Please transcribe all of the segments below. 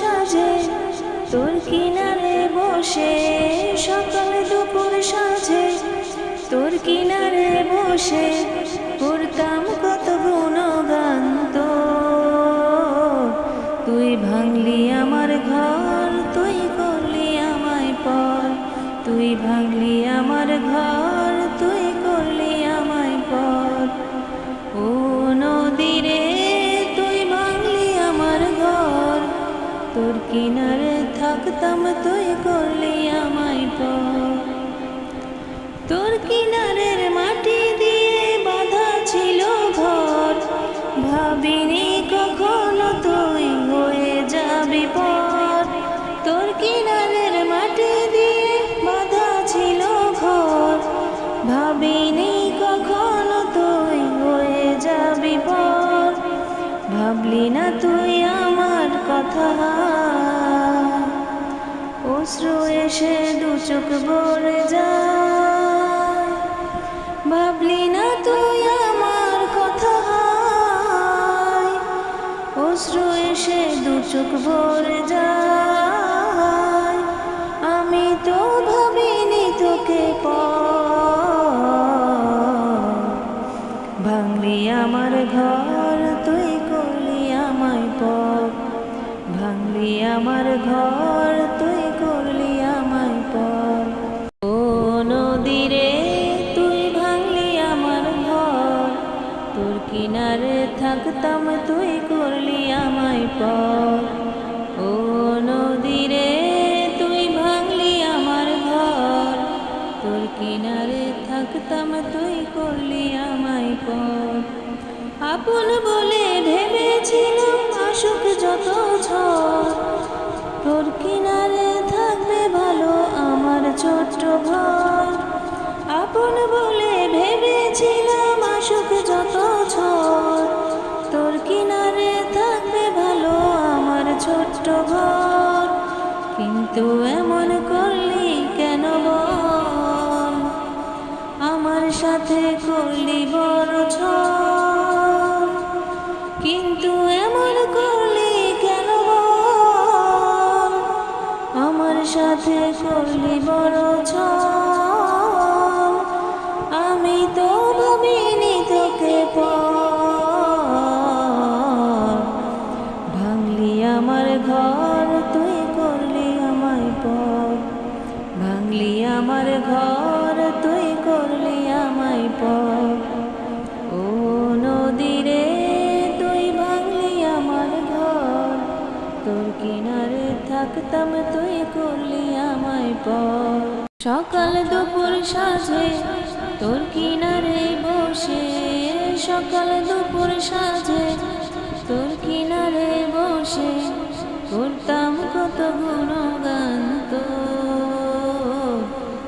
সাজে, তোর কিনারে বসে সকাল দুপুর সাজে তোর কিনারে বসে করতাম কত গুণগান তোর। তুই ভাঙলি আমার ঘর, তুই করলি আমায় পর তুই ভাঙলি আমার ঘর কিনারে থাকতাম তুই করলি আমায় পর তোর কিনারের মাটি দিয়ে বাধা ছিল ঘর। ভাবিনি কখনো তুই হয়ে যাবি পর তোর কিনারের মাটি দিয়ে বাধা ছিল ঘর। ভাবিনি কখনো তুই হয়ে যাবি পর ভাবলি না তুই কথা। অশ্রু এসে দু চোখ ভরে যায়। ভাবলি না তুই আমার কথা অশ্রু এসে দু চোখ ভরে যায়। আমি তো ভাবিনি তোকে ভাঙলি আমার ঘর। ভাঙলি আমার ঘর, তুই করলি আমায় পর। ও নদীরে তুই ভাঙলি আমার ঘর, তোর কিনারে থাকতাম, তুই করলি আমায় পর। ঘর আপন বলে ভেবেছিলাম আসুক যত ঝড়। তোর কিনারে থাকবে ভালো আমার ছোট্ট ঘর। কিন্তু এমন করলি আমার ঘর তুই করলি আমায় প ও নদীরে তুই ভাঙলি আমার ঘর। তোর কিনারে থাকতাম তুই করলি আমায় পর সকাল দুপুর সাজে তোর কিনারে বসে। সকাল দুপুর সাজে তোর কিনারে বসে। করতাম কত গুণগান তোর।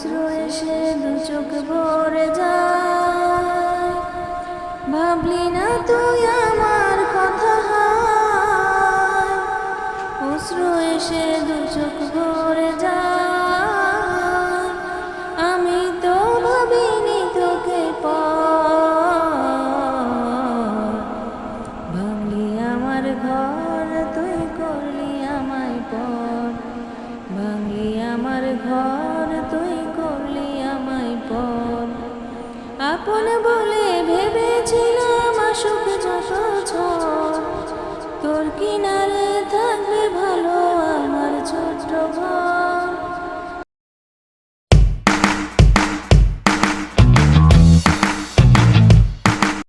অশ্রু এসে দু চোখ ভরে যায়। ভাবলি না তুই আমার কথা অশ্রু এসে দু চোখ ভরে যায়।